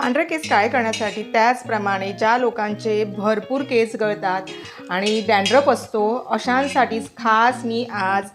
पांढरे केस काय करण्यासाठी त्याचप्रमाणे ज्या लोकांचे भरपूर केस गळतात आणि डॅन्ड्रफ असतो अशांसाठीच खास मी आज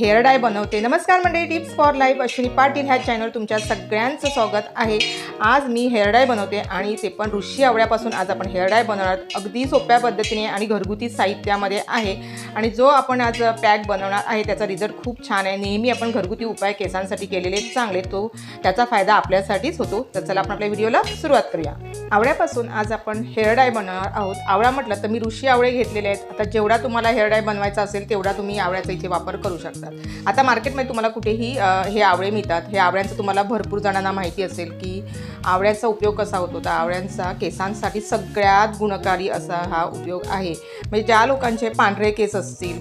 हेअर डाय बनवते. नमस्कार मंडळी tips for life Ashwini Patil ह्या चॅनल तुमच्या सगळ्यांचं स्वागत आहे. आज मी हेअर डाय बनवते आणि ते पण ऋषी आवळ्यापासून आज आपण हेअर डाय बनवणार. अगदी सोप्या पद्धतीने आणि घरगुती साहित्यामध्ये आहे. आणि जो आपण आज पॅक बनवणार आहे त्याचा रिझल्ट खूप छान आहे. नेहमी आपण घरगुती उपाय केसांसाठी केलेले चांगले तो त्याचा फायदा आपल्यासाठीच होतो. तर चला आपण आपल्या व्हिडिओला सुरुवात करूया. आवळ्यापासून आज आपण हेअर डाय बनवणार आहोत. आवळा म्हटलं तर मी ऋषी आवळे घेतलेले आहेत. आता जेवढा तुम्हाला हेअर डाय बनवायचा असेल तेवढा तुम्ही आवळ्याचा इथे वापर करू शकता. आता मार्केटमध्ये तुम्हाला कुठेही हे आवळे मिळतात. हे आवळ्यांचं तुम्हाला भरपूर जणांना माहिती असेल की आवळ्याचा उपयोग कसा होतो. तर आवळ्यांचा केसांसाठी सगळ्यात गुणकारी असा हा उपयोग आहे. म्हणजे ज्या लोकांचे पांढरे केस असतील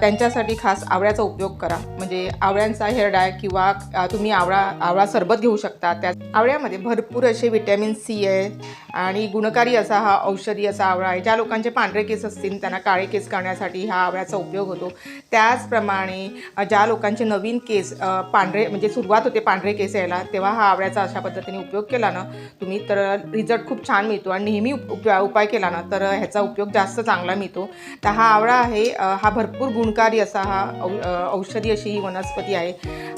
त्यांच्यासाठी खास आवळ्याचा उपयोग करा. म्हणजे आवळ्यांचा हेअर डाय किंवा तुम्ही आवळा आवळा सरबत घेऊ शकता. त्या आवळ्यामध्ये भरपूर असे विटॅमिन सी आहे आणि गुणकारी असा हा औषधी असा आवळा आहे. ज्या लोकांचे पांढरे केस असतील त्यांना काळे केस करण्यासाठी हा आवळ्याचा उपयोग होतो. त्याचप्रमाणे ज्या लोकांचे नवीन केस पांढरे म्हणजे सुरुवात होते पांढरे केस यायला तेव्हा हा आवळ्याचा अशा पद्धतीने उपयोग केला ना तुम्ही तर रिझल्ट खूप छान मिळतो आणि नेहमी उप उपाय केला ना तर ह्याचा उपयोग जास्त चांगला मिळतो. तर हा आवळा आहे हा भरपूर गुणकारी असा हा औ औषधी अशी ही वनस्पती आहे.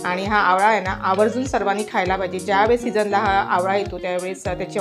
आणि हा आवळा आहे ना आवर्जून सर्वांनी खायला पाहिजे. ज्यावेळेस सीझनला हा आवळा येतो त्यावेळेस त्याचे त्याची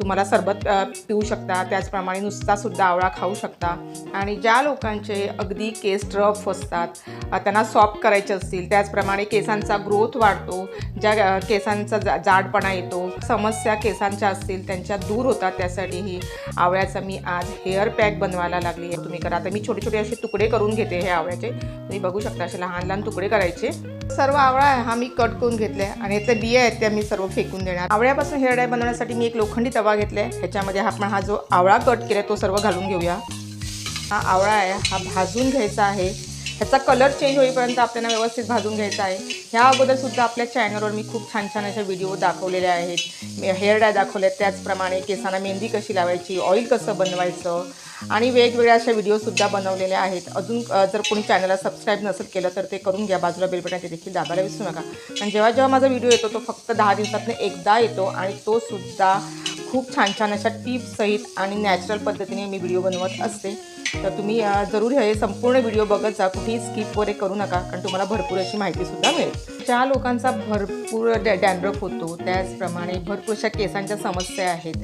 तुम्हाला सरबत पिऊ शकता. त्याचप्रमाणे नुसतासुद्धा आवळा खाऊ शकता. आणि ज्या लोकांचे अगदी केस रफ असतात त्यांना सॉफ्ट करायचे असतील. त्याचप्रमाणे केसांचा ग्रोथ वाढतो. ज्या केसांचा जा जाडपणा येतो. समस्या केसांच्या असतील त्यांच्या दूर होतात. त्यासाठी ही आवळ्याचा मी आज हेअर पॅक बनवायला लागली आहे. तुम्ही करा. आता मी छोटे छोटे असे तुकडे करून घेते हे आवळ्याचे. तुम्ही बघू शकता असे लहान लहान तुकडे करायचे. सर्व आवळा आहे हा मी कट करून घेतले आणि याचे बिया आहेत त्या मी सर्व फेकून देणार. आवळ्यापासून हेअर डाय बनवण्यासाठी मी एक लोखंडी तवा घेतलाय ह्याच्यामध्ये आपण हा जो आवळा कट केला तो सर्व घालून घेऊया. हा आवळा आहे हा भाजून घ्यायचा आहे. ह्याचा कलर चेंज होईपर्यंत आपल्याला व्यवस्थित भाजून घ्यायचा आहे. ह्या अगोदरसुद्धा आपल्या चॅनलवर मी खूप छान छान अशा व्हिडिओ दाखवलेले आहेत. हेअर डाय दाखवले आहेत त्याचप्रमाणे केसांना मेहंदी कशी लावायची ऑइल कसं बनवायचं आणि वेगवेगळ्या अशा व्हिडिओसुद्धा बनवलेल्या आहेत. अजून जर कोणी चॅनलला सबस्क्राईब नसेल केलं तर ते करून घ्या. बाजूला बेल ते देखील दाबायला विसरू नका. कारण जेव्हा जेव्हा माझा व्हिडिओ येतो तो फक्त दहा दिवसातनं एकदा येतो आणि तो सुद्धा खूप छान छान अशा टिप्ससहित आणि नॅचरल पद्धतीने मी व्हिडिओ बनवत असते. तर तुम्ही जरूर हे संपूर्ण व्हिडिओ बघत जा. कुठेही स्किप वगैरे करू नका कारण तुम्हाला भरपूर अशी माहितीसुद्धा मिळेल. ज्या लोकांचा भरपूर डॅ डॅन्ड्रफ होतो त्याचप्रमाणे भरपूर अशा केसांच्या समस्या आहेत.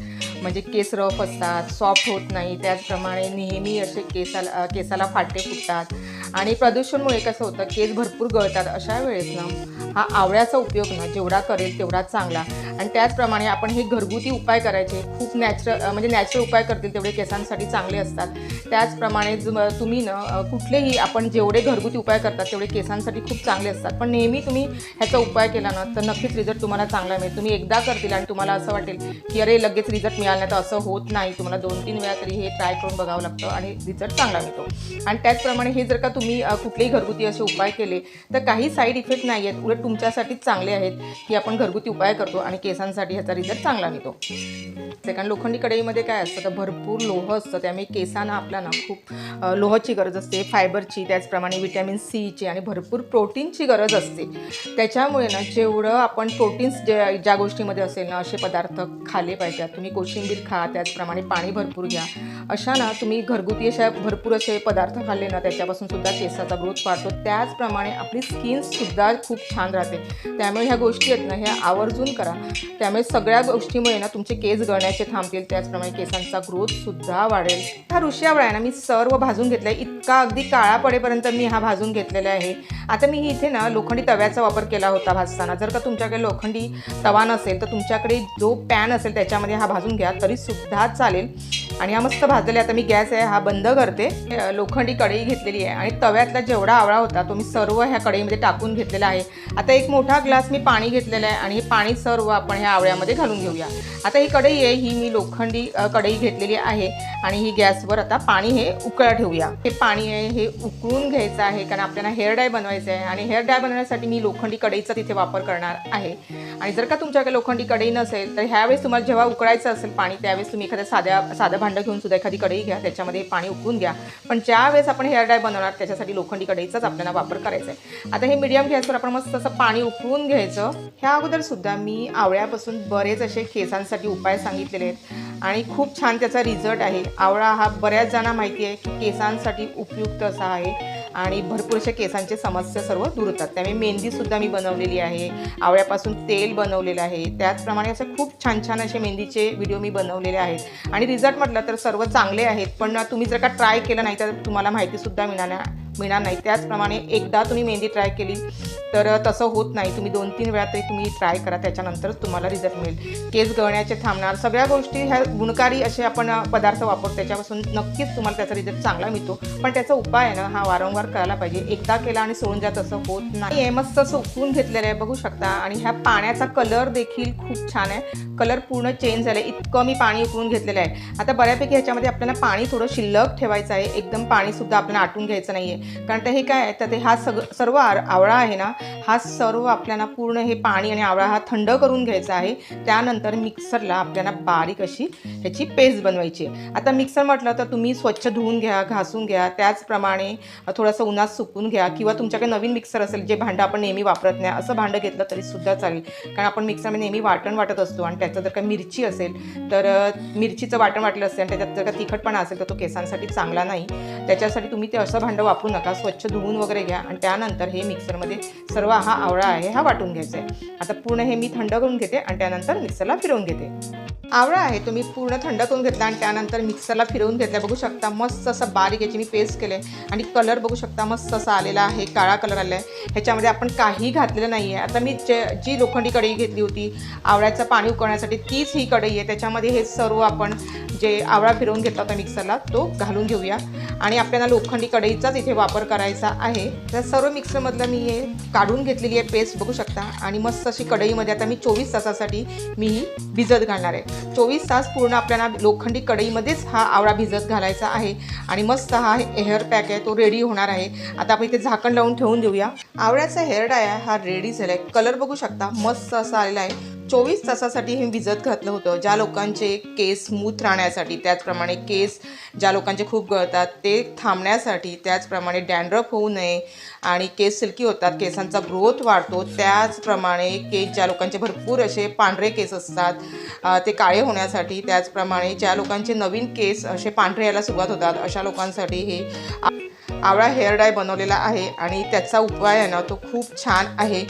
म्हणजे केस रफ असतात सॉफ्ट होत नाही त्याचप्रमाणे नेहमी असे केसाला केसाला फाटे फुटतात. आणि प्रदूषणमुळे कसं होतं केस भरपूर गळतात अशा वेळेस ना हा आवळ्याचा उपयोग ना जेवढा करेल तेवढा चांगला. आणि त्याचप्रमाणे आपण हे घरगुती उपाय करायचे खूप नॅचरल म्हणजे नॅचरल उपाय करतील तेवढे केसांसाठी चांगले असतात. त्याचप्रमाणे तुम्ही ना कुठलेही आपण जेवढे घरगुती उपाय करतात तेवढे केसांसाठी खूप चांगले असतात. पण नेहमी तुम्ही ह्याचा उपाय केला ना तर नक्कीच रिझल्ट तुम्हाला चांगला मिळेल. तुम्ही एकदा करतील आणि तुम्हाला असं वाटेल की अरे लगेच रिझल्ट मिळाला तर असं होत नाही. तुम्हाला दोन तीन वेळा तरी हे ट्राय करून बघावं लागतं आणि रिझल्ट चांगला मिळतो. आणि त्याचप्रमाणे हे जर का तुम्ही कुठलेही घरगुती असे उपाय केले तर काही साईड इफेक्ट नाही आहेत. उलट तुमच्यासाठीच चांगले आहेत की आपण घरगुती उपाय करतो आणि केसांसाठी ह्याचा रिझल्ट चांगला मिळतो. सेकंड लोखंडी कढईमध्ये काय असतं? तर भरपूर लोह असतं. त्यामुळे केसांना आपल्याला खूप लोहची लोहाची गरज असते फायबरची त्याचप्रमाणे विटॅमिन सीची आणि भरपूर प्रोटीनची गरज असते. त्याच्यामुळे ना जेवढं आपण प्रोटीन्स जे ज्या गोष्टीमध्ये असेल ना असे पदार्थ खाल्ले पाहिजेत. तुम्ही कोशिंबीर खा त्याचप्रमाणे पाणी भरपूर घ्या. अशा ना तुम्ही घरगुती अशा भरपूर असे पदार्थ खाल्ले ना त्याच्यापासून सुद्धा केसाचा ग्रोथ वाढतो. त्याचप्रमाणे आपली स्किनसुद्धा खूप छान राहते. त्यामुळे ह्या गोष्टी आहेत ना ह्या आवर्जून करा. त्यामुळे सगळ्या गोष्टीमुळे ना तुमचे केस गळण्याचे थांबतील. त्याचप्रमाणे केसांचा ग्रोथसुद्धा वाढेल. हा ऋषी आवळा आहे ना मी सर्व भाजून घेतला आहे इतका अगदी काळा पडेपर्यंत मी हा भाजून घेतलेला आहे. आता मी इथे ना लोखंडी तव्याचा वापर केला होता भाजताना. जर का तुमच्याकडे लोखंडी तवा नसेल तर तुमच्याकडे जो पॅन असेल त्याच्यामध्ये हा भाजून घ्या तरीसुद्धा चालेल. आणि हा मस्त भाजलेला आहे. आता मी गॅस आहे हा बंद करते. लोखंडी कढई घेतलेली आहे आणि तव्यातला जेवढा आवळा होता तो मी सर्व ह्या कढईमध्ये टाकून घेतलेला आहे. आता एक मोठा ग्लास मी पाणी घेतलेलं आहे आणि हे पाणी सर्व आपण ह्या आवळ्यामध्ये घालून घेऊया. आता ही कढई आहे ही मी लोखंडी कढई घेतलेली आहे आणि ही गॅसवर आता पाणी हे उकळा ठेवूया. हे पाणी आहे हे उकळून घ्यायचं आहे कारण आपल्याला हेअर डाय बनवायचं आहे आणि हेअर डाय बनवण्यासाठी मी लोखंडी कढईचा तिथे वापर करणार आहे. आणि जर का तुमच्याकडे लोखंडी कढई नसेल तर ह्यावेळेस तुम्हाला जेव्हा उकळायचं असेल पाणी त्यावेळेस तुम्ही एखाद्या साध्या साधं भांडं घेऊन सुद्धा एखादी कढई घ्या त्याच्यामध्ये पाणी उकळून घ्या. पण ज्या वेळेस आपण हेअर डाय बनवणार त्याच्यासाठी लोखंडी कढईचाच आपल्याला वापर करायचा आहे आता हे मीडियम गॅसवर आपण मस्त असं पाणी उकळून घ्यायचं. ह्या अगोदरसुद्धा मी आवळ्यापासून बरेच असे केसांसाठी उपाय सांगितलेले आहेत. आणि खूप छान त्याचा रिझल्ट आहे. आवळा हा बऱ्याच जणांना माहिती आहे की केसांसाठी उपयुक्त असा आहे. आणि भरपूरशा केसांचे समस्या सर्व दूर होतात. त्यामुळे मेहंदीसुद्धा मी बनवलेली आहे. आवळ्यापासून तेल बनवलेलं आहे. त्याचप्रमाणे असे खूप छान छान असे मेहंदीचे व्हिडिओ मी बनवलेले आहेत. आणि रिझल्ट म्हटलं तर सर्व चांगले आहेत. पण तुम्ही जर का ट्राय केलं नाही तर तुम्हाला माहितीसुद्धा मिळणार. मिळणार नाही. त्याचप्रमाणे एकदा तुम्ही मेहंदी ट्राय केली तर तसं होत नाही. तुम्ही दोन तीन वेळा तरी तुम्ही ट्राय करा त्याच्यानंतरच तुम्हाला रिझल्ट मिळेल. केस गळण्याचे थांबणार सगळ्या गोष्टी ह्या गुणकारी असे आपण पदार्थ वापरतो. त्याच्यापासून नक्कीच तुम्हाला त्याचा रिझल्ट चांगला मिळतो. पण त्याचा उपाय आहे ना हा वारंवार करायला पाहिजे. एकदा केला आणि सोडून जात असं होत नाही. हे मस्त सुकून घेतलेलं आहे बघू शकता. आणि ह्या पाण्याचा कलर देखील खूप छान आहे. कलर पूर्ण चेंज झालं आहे इतकं मी पाणी उकळून घेतलेलं आहे. आता बऱ्यापैकी ह्याच्यामध्ये आपल्याला पाणी थोडं शिल्लक ठेवायचं आहे. एकदम पाणीसुद्धा आपल्याला आटून घ्यायचं नाही आहे कारण ते हे काय तर ते हा सग सर्व आर- आवळा आहे ना हा सर्व आपल्याला पूर्ण हे पाणी आणि आवळा हा थंड करून घ्यायचा आहे. त्यानंतर मिक्सरला आपल्याला बारीक अशी ह्याची पेस्ट बनवायची आहे. आता मिक्सर म्हटलं तर तुम्ही स्वच्छ धुवून घ्या घासून घ्या. त्याचप्रमाणे थोडंसं उन्हात सुकून घ्या किंवा तुमच्याकडे नवीन मिक्सर असेल जे भांडं आपण नेहमी वापरत नाही असं भांडं घेतलं तरीसुद्धा चालेल. कारण आपण मिक्सरमध्ये नेहमी वाटण वाटत असतो आणि त्याचं जर का मिरची असेल तर मिरचीचं वाटण वाटलं असेल आणि त्याच्यात जर का तिखटपणा असेल तर तो केसांसाठी चांगला नाही. त्याच्यासाठी तुम्ही ते असं भांडं वापरू नका. स्वच्छ धुवून वगैरे घ्या आणि त्यानंतर हे मिक्सरमध्ये सर्व हा आवळा आहे हा वाटून घ्यायचा आहे. आता पूर्ण हे मी थंड करून घेते आणि त्यानंतर मिक्सरला फिरवून घेते. आवळा आहे तुम्ही पूर्ण थंड करून घेतला आणि त्यानंतर मिक्सरला फिरवून घेतला. बघू शकता मस्त असं बारीक याची मी पेस्ट केले आणि कलर बघू शकता मस्त असा आलेला आहे काळा कलर आला आहे. ह्याच्यामध्ये आपण काही घातलेलं नाही आहे आता मी जे जी लोखंडी कढई घेतली होती आवळ्याचं पाणी उकळण्यासाठी तीच ही कढई आहे. त्याच्यामध्ये हे सर्व आपण जे आवळा फिरवून घेतला होता मिक्सरला तो घालून घेऊया. आणि आपल्याला लोखंडी कढईचाच इथे वापर करायचा आहे. तर सर्व मिक्सरमधलं मी हे काढून घेतलेली आहे पेस्ट बघू शकता. आणि मस्त अशी कढईमध्ये आता मी चोवीस तासासाठी मी ही भिजत घालणार आहे. चोवीस तास पूर्ण आपल्याला लोखंडी कढईमध्येच हा आवळा भिजत घालायचा आहे. आणि मस्त हा हेअर पॅक आहे तो रेडी होणार आहे. आता आपण इथे झाकण लावून ठेवून देऊया. आवळ्याचा हेअर डाय हा रेडी झाला आहे कलर बघू शकता. मस्त असा आलेला आहे. चोवीस तासासाठी हे भिजत घातलं होतं. ज्या लोकांचे केस स्मूथ राहण्यासाठी त्याचप्रमाणे केस ज्या लोकांचे खूप गळतात ते थांबण्यासाठी त्याचप्रमाणे डॅन्ड्रफ होऊ नये आणि केस सिल्की होतात केसांचा ग्रोथ वाढतो त्याचप्रमाणे केस ज्या लोकांचे भरपूर असे पांढरे केस असतात ते काळे होण्यासाठी त्याचप्रमाणे ज्या लोकांचे नवीन केस असे पांढरे यायला सुरुवात होतात अशा लोकांसाठी हे आवळा हेअर डाय बनवलेला आहे आणि त्याचा उपाय आहे ना तो खूप छान आहे.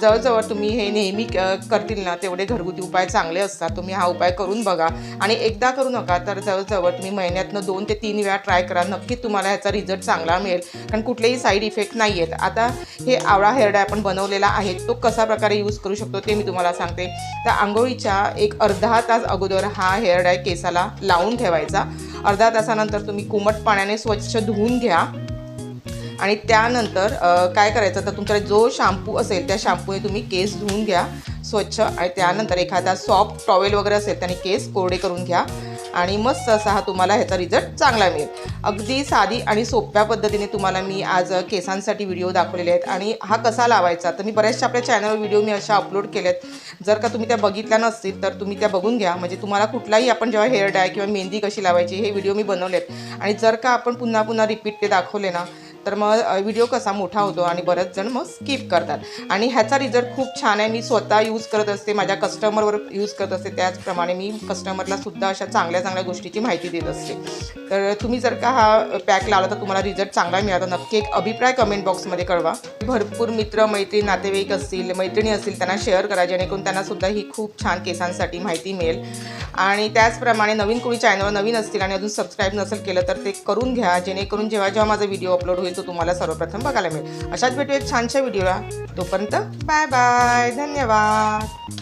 जवळजवळ तुम्ही हे नेहमी क- करतील ना तेवढे घरगुती उपाय चांगले असतात. तुम्ही हा उपाय करून बघा. आणि एकदा करू नका तर जवळजवळ तुम्ही महिन्यातनं दोन ते तीन वेळा ट्राय करा. नक्कीच तुम्हाला ह्याचा रिझल्ट चांगला मिळेल. कारण कुठलेही साईड इफेक्ट नाही आहेत आता हे आवळा हेअर डाय आपण बनवलेला आहे तो कसा प्रकारे यूज करू शकतो ते मी तुम्हाला सांगते. तर आंघोळीच्या एक अर्धा तास अगोदर हा हेअर डाय केसाला लावून ठेवायचा. अर्धा तासानंतर तुम्ही कोमट पाण्याने स्वच्छ धुवून घ्या. आणि त्यानंतर काय करायचं? तर तुमच्याकडे जो शॅम्पू असेल त्या शॅम्पूने तुम्ही केस धुवून घ्या स्वच्छ आणि त्यानंतर एखादा सॉफ्ट टॉवेल वगैरे असेल त्याने केस कोरडे करून घ्या आणि मस्त असा हा तुम्हाला ह्याचा रिझल्ट चांगला मिळेल. अगदी साधी आणि सोप्या पद्धतीने तुम्हाला मी आज केसांसाठी व्हिडिओ दाखवलेले आहेत आणि हा कसा लावायचा? तर मी बऱ्याचशा आपल्या चॅनलवर व्हिडिओ मी अशा अपलोड केल्यात. जर का तुम्ही त्या बघितल्या नसतील तर तुम्ही त्या बघून घ्या. म्हणजे तुम्हाला कुठलाही आपण जेव्हा हेअर डाय किंवा मेहंदी कशी लावायची हे व्हिडिओ मी बनवलेत. आणि जर का आपण पुन्हा पुन्हा रिपीट ते दाखवले ना तर मग व्हिडिओ कसा मोठा होतो आणि बरेच जण मग स्किप करतात. आणि ह्याचा रिझल्ट खूप छान आहे. मी स्वतः यूज करत असते. माझ्या कस्टमरवर यूज करत असते. त्याचप्रमाणे मी कस्टमरला सुद्धा अशा चांगल्या चांगल्या गोष्टीची माहिती देत असते. तर तुम्ही जर का हा पॅक लावला तर तुम्हाला रिझल्ट चांगला मिळाला. नक्की एक अभिप्राय कमेंट बॉक्समध्ये कळवा. भरपूर मित्र मैत्रीण नातेवाईक असतील मैत्रिणी असतील त्यांना शेअर करा. जेणेकरून त्यांना सुद्धा ही खूप छान केसांसाठी माहिती मिळेल. आणि त्याचप्रमाणे नवीन कोणी चॅनलवर नवीन असतील आणि अजून सबस्क्राईब नसेल केलं तर ते करून घ्या. जेणेकरून जेव्हा जेव्हा माझा व्हिडिओ अपलोड होईल होईल तो तुम्हाला सर्वप्रथम बघायला मिळेल. अशाच भेटू एक छानशा व्हिडिओला. तोपर्यंत बाय बाय. धन्यवाद.